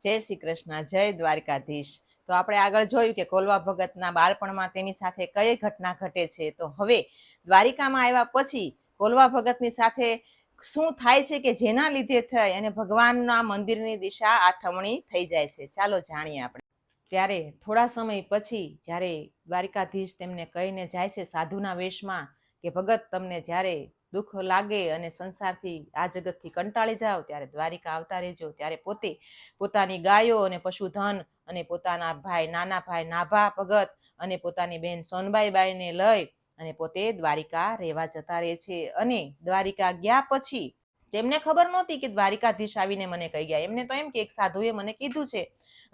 જય શ્રી કૃષ્ણ, જય દ્વારકાધીશ. તો આપણે આગળ જોયું કે કોલવા ભગતના બાળપણમાં તેની સાથે કઈ ઘટના ઘટે છે. તો હવે દ્વારિકામાં આવ્યા પછી કોલવા ભગતની સાથે શું થાય છે કે જેના લીધે થઈ અને ભગવાનના મંદિરની દિશા આથમણી થઈ જાય છે. ચાલો જાણીએ આપણે. ત્યારે થોડા સમય પછી જ્યારે દ્વારિકાધીશ તેમને કહીને જાય છે સાધુના વેશમાં કે ભગત, તમને જ્યારે દુઃખ લાગે અને સંસારથી આ જગતથી કંટાળી જાઓ, ત્યારે દ્વારિકા આવતા રહેજો. ત્યારે પોતે પોતાની ગાયો અને પશુધન અને પોતાના ભાઈ, નાના ભાઈ, નાભા ભગત અને પોતાની બહેન સોનબાઈ બાઈને લઈ અને પોતે દ્વારિકા રહેવા જતા રહે છે. અને દ્વારિકા ગયા પછી તેમને ખબર નહોતી કે દ્વારિકાધીશ આવીને મને કહી ગયા. એમને તો એમ કે એક સાધુએ મને કીધું છે.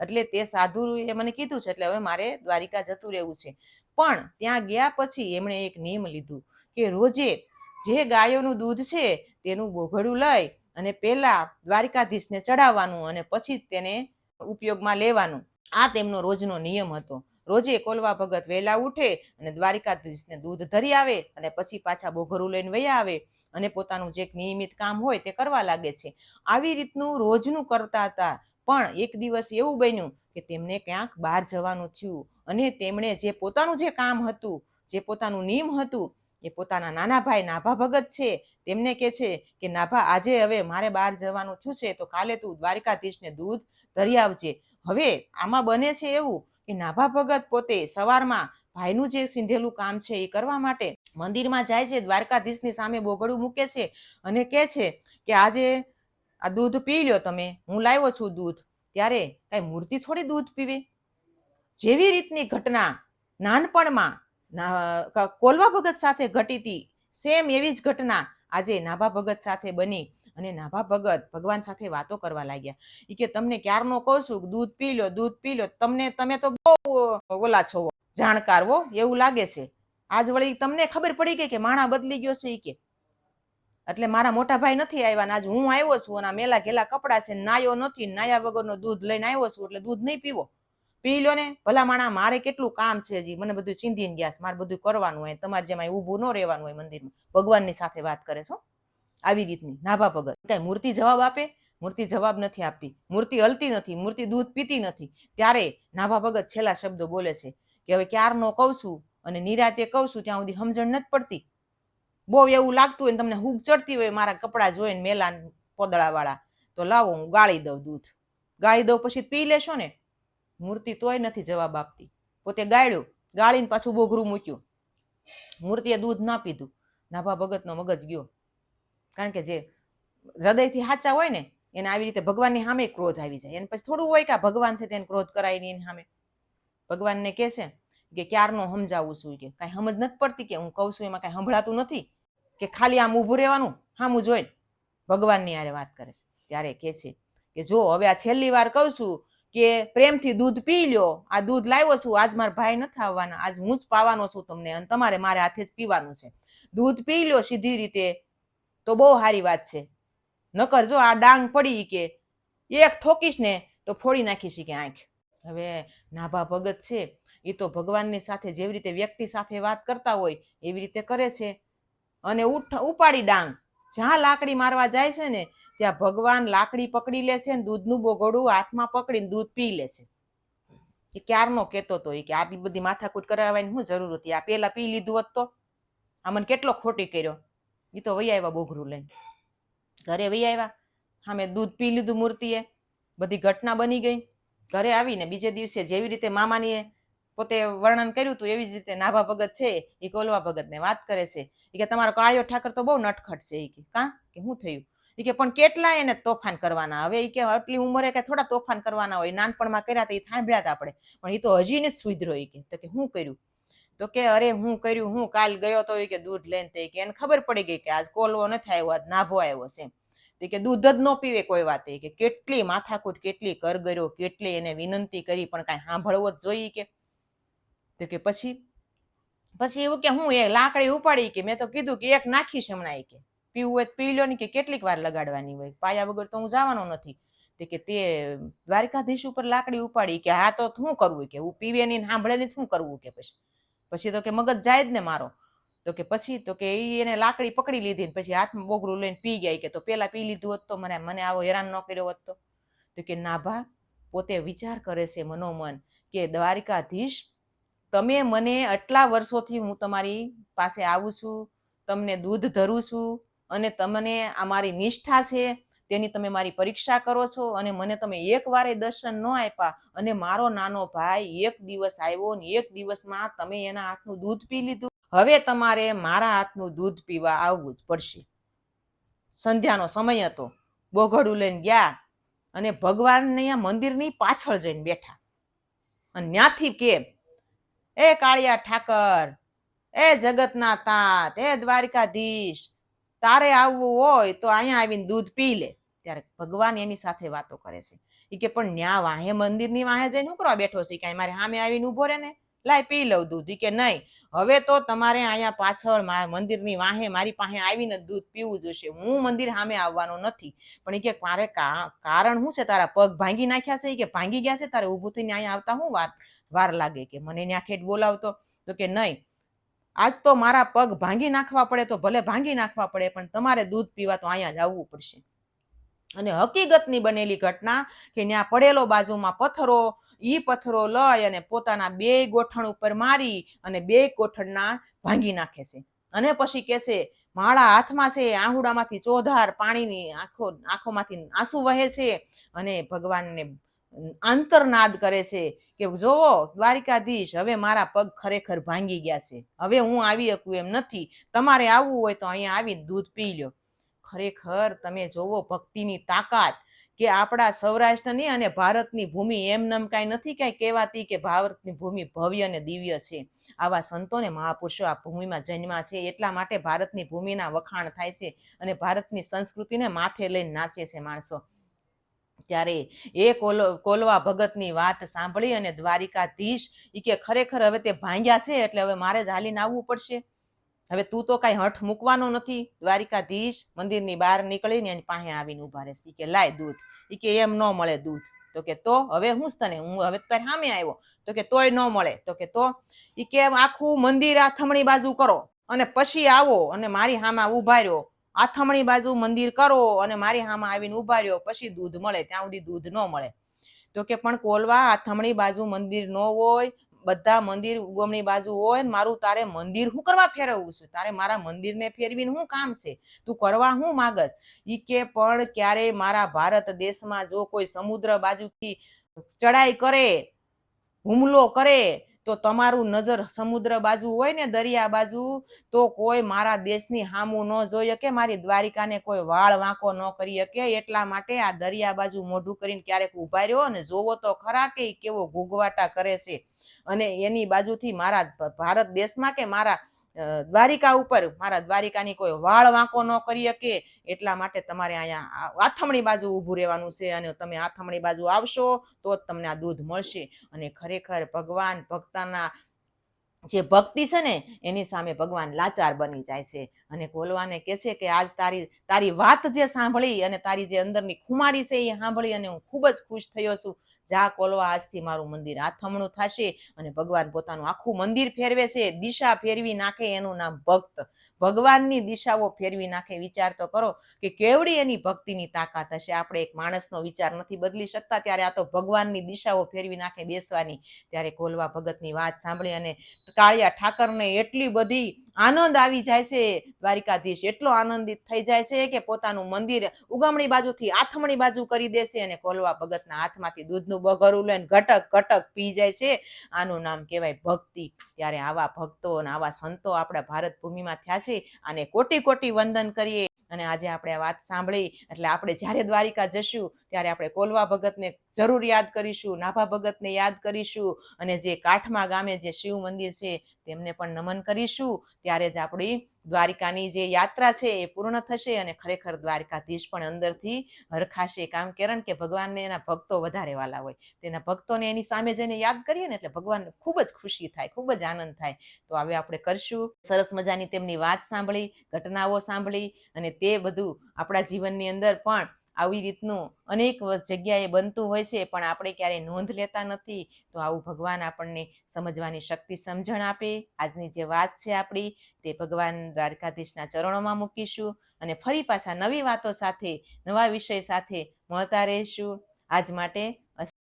એટલે તે સાધુએ મને કીધું છે, એટલે હવે મારે દ્વારિકા જતું રહેવું છે. પણ ત્યાં ગયા પછી એમણે એક નિયમ લીધું કે રોજે જે ગાયોનું દૂધ છે તેનું બોઘડું લઈ અને પહેલા દ્વારિકાધીશને ચડાવવાનું અને પછી તેને ઉપયોગમાં લેવાનું. આ તેમનો રોજનો નિયમ હતો. રોજે કોલવા ભગત વહેલા ઉઠે અને દ્વારિકાધીશને દૂધ ધરી આવે અને પછી પાછા બોઘરું લઈને વયા આવે અને પોતાનું જે નિયમિત કામ હોય તે કરવા લાગે છે. આવી રીતનું રોજનું કરતા હતા. પણ એક દિવસ એવું બન્યું કે તેમને ક્યાંક બહાર જવાનું થયું અને તેમણે જે પોતાનું જે કામ હતું, જે પોતાનું નિયમ હતું એ પોતાના નાના ભાઈ નાભા ભગત છે. તેમને કહે છે કે, નાભા, આજે હવે મારે બહાર જવાનું થયું છે, તો કાલે તું દ્વારિકાધીશને દૂધ ધરી આવજે. હવે આમાં બને છે એવું કે નાભા ભગત પોતે સવારમાં ભાઈનું જે સિંધેલું કામ છે એ કરવા માટે મંદિરમાં જાય છે, દ્વારકાધીશની સામે બોગડું મૂકે છે અને કહે છે કે, આજે આ દૂધ પી લ્યો તમે, હું લાવ્યો છું દૂધ. ત્યારે કાંઈ મૂર્તિ થોડી દૂધ પીવે? જેવી રીતની ઘટના નાનપણમાં કોલવા ભગત સાથે ઘટી હતી. સેમ એવી જ ઘટના આજે નાભા ભગત સાથે બની અને નાભા ભગત ભગવાન સાથે વાતો કરવા લાગ્યા. એ કે, તમને ક્યારનો કહું છું? દૂધ પી લો, દૂધ પી લો. તમને, તમે તો બહુ ઓલા છો, જાણકાર હો, એવું લાગે છે. આજ વળી તમને ખબર પડી ગઈ કે માણા બદલી ગયો છે એ કે? એટલે મારા મોટા ભાઈ નથી આવ્યા આજ હું આવ્યો છું અને મેલા ઘેલા કપડા છે નાયો નથી નાયા વગરનો દૂધ લઈને આવ્યો છું, એટલે દૂધ નહીં પીવો. પી લો ને ભલા માણા મારે કેટલું કામ છે હજી? મને બધું સિંધીને ગયા મારે બધું કરવાનું હોય, તમારે જેમાં ઊભું ન રહેવાનું હોય મંદિરમાં. ભગવાનની સાથે વાત કરે છો આવી રીતની, નાભા ભગત. કઈ મૂર્તિ જવાબ આપે? મૂર્તિ જવાબ નથી આપતી. મૂર્તિ હલતી નથી, મૂર્તિ દૂધ પીતી નથી. ત્યારે નાભા ભગત છેલ્લા શબ્દો બોલે છે કે હવે ક્યારનો કહું છું અને નિરાતે કહું છું, ત્યાં સુધી સમજણ નથી પડતી. બહુ એવું લાગતું હોય તમને હૂગ ચડતી હોય મારા કપડાં જોઈને મેલા પોદળાવાળા. તો લાવો, હું ગાળી દઉં દૂધ. ગાળી દઉં પછી પી લેશો ને? મૂર્તિ તોય નથી જવાબ આપતી. પોતે ગાળ્યું, ગાળીને પાછું બોઘરું મૂક્યું. મૂર્તિએ દૂધ ના પીધું. નાભા ભગતનો મગજ ગયો. કારણ કે જે હૃદયથી સાચા હોય ને, એને આવી રીતે ભગવાનની સામે ક્રોધ આવી જાય. એને પછી થોડું હોય કે ભગવાન છે તેને ક્રોધ કરાય નહીં એની સામે. ભગવાનને કહે છે કે ક્યારનો સમજાવું છું કે કાંઈ સમજ નથી પડતી કે હું કહું છું, એમાં કાંઈ સંભળાતું નથી કે ખાલી આમ ઊભું રહેવાનું સામું જોઈ ભગવાનની હારે વાત કરે છે. ત્યારે કહે છે કે જો હવે આ છેલ્લી વાર કહું છું કે પ્રેમથી દૂધ પી લ્યો. આ દૂધ લાવ્યો છું, આજ મારા ભાઈ નથી આવવાના. આજ હું જ પાવાનો છું તમને અને તમારે મારે હાથે જ પીવાનું છે. દૂધ પી લ્યો સીધી રીતે. તો બહુ સારી વાત છે. નકર જો આ ડાંગ પડી કે એક ઠોકીશ ને તો ફોડી નાખીશ કે આંખ. હવે નાભા ભગત છે, એ તો ભગવાનની સાથે જેવી રીતે વ્યક્તિ સાથે વાત કરતા હોય, એવી રીતે કરે છે. અને ઉપાડી ડાંગ. જ્યાં લાકડી મારવા જાય છે ને ત્યાં ભગવાન લાકડી પકડી લે છે ને દૂધનું બોગોડું હાથમાં પકડીને દૂધ પી લે છે. એ ક્યારનો કહેતો હતો એ કે આટલી બધી માથાકૂટ કરાવવાની શું જરૂર હતી? આ પેલા પી લીધું હોત તો? આ મને કેટલો ખોટી કર્યો? એ તો વહી આવ્યા બોઘરું લઈને. ઘરે વહી આવ્યા. હા, મેં દૂધ પી લીધું મૂર્તિએ. બધી ઘટના બની ગઈ. ઘરે આવીને બીજે દિવસે જેવી રીતે મામાની પોતે વર્ણન કર્યું હતું એવી જ રીતે નાભા ભગત છે એ કોલવા ભગતને વાત કરે છે. એ કે તમારો કાળિયો ઠાકર તો બહુ નટખટ છે. એ કે, કાં? કે શું થયું? એ કે, પણ કેટલા એને તોફાન કરવાના? હવે એ કે, આટલી ઉંમરે કે થોડા તોફાન કરવાના હોય. નાનપણમાં કર્યા તો એ થાંભળ્યા હતા આપણે. પણ એ તો હજી ને જ સુધરો એ કે. તો કે શું કર્યું? તો કે, અરે, હું કર્યું, હું કાલ ગયો તો એ કે, દૂધ લઈને તો કે, એને ખબર પડી ગઈ કે આજ કોલવો નથી આવ્યો, આજ નાભો આવ્યો છે તે કે, દૂધ જ ન પીવે કોઈ વાત. કે, કેટલી માથાકૂટ, કેટલી કરગર્યો, કેટલી એને વિનંતી કરી, પણ કાંઈ સાંભળવો જ જોઈએ કે. તો કે, પછી? પછી એવું કે, હું એ લાકડી ઉપાડી કે, મેં તો કીધું કે એક નાખીશ હમણાં એ કે. પીવું હોય પી લો ને કે કેટલીક વાર લગાડવાની હોય. પાયા વગર તો હું જવાનો નથી. તે કે તે દ્વારકાધીશ ઉપર લાકડી ઉપાડી કે હા તો શું કરવું કે? હું પીવે નહીં સાંભળે નહીં શું કરવું કે પછી? પછી તો કે મગજ જાય જ ને મારો. તો કે પછી તો કે એ એને લાકડી પકડી લીધી ને પછી હાથમાં બોગરું લઈને પી ગયા કે તો પેલા પી લીધું હોત તો મને મને આવો હેરાન ન કર્યો હોત તો. તો કે નાભા પોતે વિચાર કરે છે મનોમન કે દ્વારિકાધીશ, તમે મને આટલા વર્ષોથી હું તમારી પાસે આવું છું, તમને દૂધ ધરું છું અને તમને આ મારી નિષ્ઠા છે, તેની તમે મારી પરીક્ષા કરો છો અને મને તમે એક વારે દર્શન ન આપ્યા અને મારો નાનો ભાઈ એક દિવસ આવ્યો ને એક દિવસમાં તમે એના હાથનું દૂધ પી લીધું. હવે તમારે મારા હાથનું દૂધ પીવા આવવું જ પડશે. સંધ્યાનો સમય હતો. બોઘડું લઈને ગયા અને ભગવાનને મંદિરની પાછળ જઈને બેઠા. અને ત્યાંથી કેમ એ કાળિયા ઠાકર, એ જગતના તાત, એ દ્વારિકાધીશ તારે આવવું હોય તો અહીંયા આવીને દૂધ પી લે. ત્યારે ભગવાન એની સાથે વાતો કરે છે. એ કે, પણ ન્યા વાહે મંદિરની વાહે જઈને હું કરવા બેઠો છે. કાંઈ મારે સામે આવીને ઊભો રહે ને? લાય પી લઉં દૂધ. કે, નહીં. હવે તો તમારે અહીંયા પાછળ મંદિરની વાહે મારી પાસે આવીને દૂધ પીવું જોશે. હું મંદિર સામે આવવાનો નથી. પણ એ કે, મારે કા- કારણ શું છે? તારા પગ ભાંગી નાખ્યા છે? કે, ભાંગી ગયા છે? તારે ઊભું થઈને અહીંયા આવતા હું વાર વાર લાગે કે? મને ત્યાં ઠેઠ બોલાવતો. તો કે, નહીં. આજ તો મારા પગ ભાંગી નાખવા પડે તો ભલે ભાંગી નાખવા પડે, પણ તમારે દૂધ પીવા તો અહીંયા જ આવવું પડશે. અને હકીકતની બનેલી ઘટના કે ત્યાં પડેલો બાજુમાં પથ્થરો, ઈ પથ્થરો લઈ અને પોતાના બે ગોઠણ ઉપર મારી અને બે ગોઠણના ભાંગી નાખે છે. અને પછી કહેશે માળા હાથમાં છે, આહુડામાંથી ચોધાર પાણીની આંખો, આંખોમાંથી આંસુ વહે છે. અને ભગવાનને આંતરનાદ કરે છે કે જોવો, દ્વારિકાધીશ, હવે મારા પગ ખરેખર ભાંગી ગયા છે. હવે હું આવી શકું એમ નથી. તમારે આવવું હોય તો અહીંયા આવી દૂધ પી લ્યો. ખરેખર તમે જોવો, ભક્તિની તાકાત કે આપણા સૌરાષ્ટ્રની અને ભારતની ભૂમિ એમનેમ કાંઈ નથી કાંઈ કહેવાતી કે ભારતની ભૂમિ ભવ્ય અને દિવ્ય છે. આવા સંતોને મહાપુરુષો આ ભૂમિમાં જન્મા છે. એટલા માટે ભારતની ભૂમિના વખાણ થાય છે અને ભારતની સંસ્કૃતિને માથે લઈને નાચે છે માણસો. ત્યારે એ કોલો, કોલવા ભગતની વાત સાંભળી અને દ્વારિકાધીશ ઈ કે, ખરેખર હવે તે ભાંગ્યા છે? એટલે હવે મારે જ હાલીને આવવું પડશે. હવે તું તો કાંઈ હઠ મૂકવાનો નથી. દ્વારિકાધીશ મંદિરની બહાર નીકળીને એની પાસે આવીને ઊભા રહેશે. કે, લાય દૂધ. ઈ કે, એમ ન મળે દૂધ. તો કે, તો? હવે હું જ તને, હું હવે તારે સામે આવ્યો. તો કે, તોય ન મળે. તો કે, તો? ઈ કે, આખું મંદિર આ થમણી બાજુ કરો. અને પછી આવો અને મારી સામે ઊભા રહ્યો. આથમણી બાજુ મંદિર કરો અને મારી હામાં આવીને ઊભા રહ્યો, પછી દૂધ મળે, ત્યાં સુધી દૂધ ન મળે. તો કે પણ કોલવા, આથમણી બાજુ મંદિર ન હોય, બધા મંદિર ઉગમણી બાજુ હોય, ને મારું તારે મંદિર હું કરવા ફેરવવું છું? તારે મારા મંદિરને ફેરવીને શું કામ છે? તું કરવા હું માગસ? ઈ કે પણ ક્યારે મારા ભારત દેશમાં જો કોઈ સમુદ્ર બાજુથી ચડાઈ કરે, હુમલો કરે તો તમારું નજર સમુદ્ર બાજુ હોય ને દરિયા બાજુ, તો કોઈ મારા દેશની હામું ન જોઈ શકે, મારી દ્વારિકાને કોઈ વાળ વાંકો ન કરી શકે. એટલા માટે આ દરિયા બાજુ મોઢું કરીને ક્યારેક ઊભા રહ્યો અને જોવો તો ખરા કે કેવો ઘૂઘવાટા કરે છે. અને એની બાજુથી મારા ભારત દેશમાં કે મારા દ્વારિકા ઉપર મારા દ્વારિકાની કોઈ વાળ વાંકો ન કરી શકે, એટલા માટે તમારે અહીંયા આથમણી બાજુ ઊભું રહેવાનું છે અને તમે આથમણી બાજુ આવશો તો જ તમને આ દૂધ મળશે. અને ખરેખર ભગવાન ભક્તના જે ભક્તિ છે ને, એની સામે ભગવાન લાચાર બની જાય છે. અને કોલવાને કહે છે કે, આજ તારી તારી વાત જે સાંભળી અને તારી જે અંદરની ખુમારી છે એ સાંભળી અને હું ખૂબ જ ખુશ થયો છું. જા કોલવા આજથી મારું મંદિર આથમણું થશે અને ભગવાન પોતાનું આખું મંદિર ફેરવે છે, દિશા ફેરવી નાખે એનું નામ ભક્ત. ભગવાનની દિશાઓ ફેરવી નાખે, વિચાર તો કરો કે કેવડી એની ભક્તિની તાકાત હશે. આપણે એક માણસનો વિચાર નથી બદલી શકતા, ત્યારે આ તો ભગવાનની દિશાઓ ફેરવી નાખે બેસવાની. ત્યારે કોલવા ભગતની વાત સાંભળી અને કાળિયા ઠાકરને એટલી બધી આનંદ આવી જાય છે, દ્વારિકાધીશ એટલો આનંદિત થઈ જાય છે કે પોતાનું મંદિર ઉગમણી બાજુથી આથમણી બાજુ કરી દેશે અને કોલવા ભગતના હાથમાંથી દૂધનું બગરું લઈને ઘટક ઘટક પી જાય છે. આનું નામ કહેવાય ભક્તિ. ત્યારે આવા ભક્તો અને આવા સંતો આપણા ભારત ભૂમિમાં થયા છે અને કોટી કોટી વંદન કરીએ. અને આજે આપણે આ વાત સાંભળી, એટલે આપણે જ્યારે દ્વારિકા જશું, ત્યારે આપણે કોલવા ભગતને જરૂર યાદ કરીશું, નાભા ભગતને યાદ કરીશું, અને જે કાઠમા ગામે જે શિવ મંદિર છે, તેમને પણ નમન કરીશું. ત્યારે જ આપણી દ્વારિકાની જે યાત્રા છે એ પૂર્ણ થશે અને ખરેખર દ્વારિકાધીશ પણ અંદરથી હરખાશે. કામ કારણ કે ભગવાનને એના ભક્તો વધારે વાલા હોય. તેના ભક્તોને એની સામે જઈને યાદ કરીએ ને એટલે ભગવાનને ખૂબ જ ખુશી થાય, ખૂબ જ આનંદ થાય. તો હવે આપણે કરશું. સરસ મજાની તેમની વાત સાંભળી, ઘટનાઓ સાંભળી અને તે બધું આપણા જીવનની અંદર પણ આવી રીતનું અનેક જગ્યાએ બનતું હોય છે, પણ આપણે ક્યારેય નોંધ લેતા નથી. તો આવું ભગવાન આપણને સમજવાની શક્તિ સમજણ આપે. આજની જે વાત છે આપણી, તે ભગવાન દ્વારકાધીશના ચરણોમાં મૂકીશું અને ફરી પાછા નવી વાતો સાથે, નવા વિષય સાથે મળતા રહીશું. આજ માટે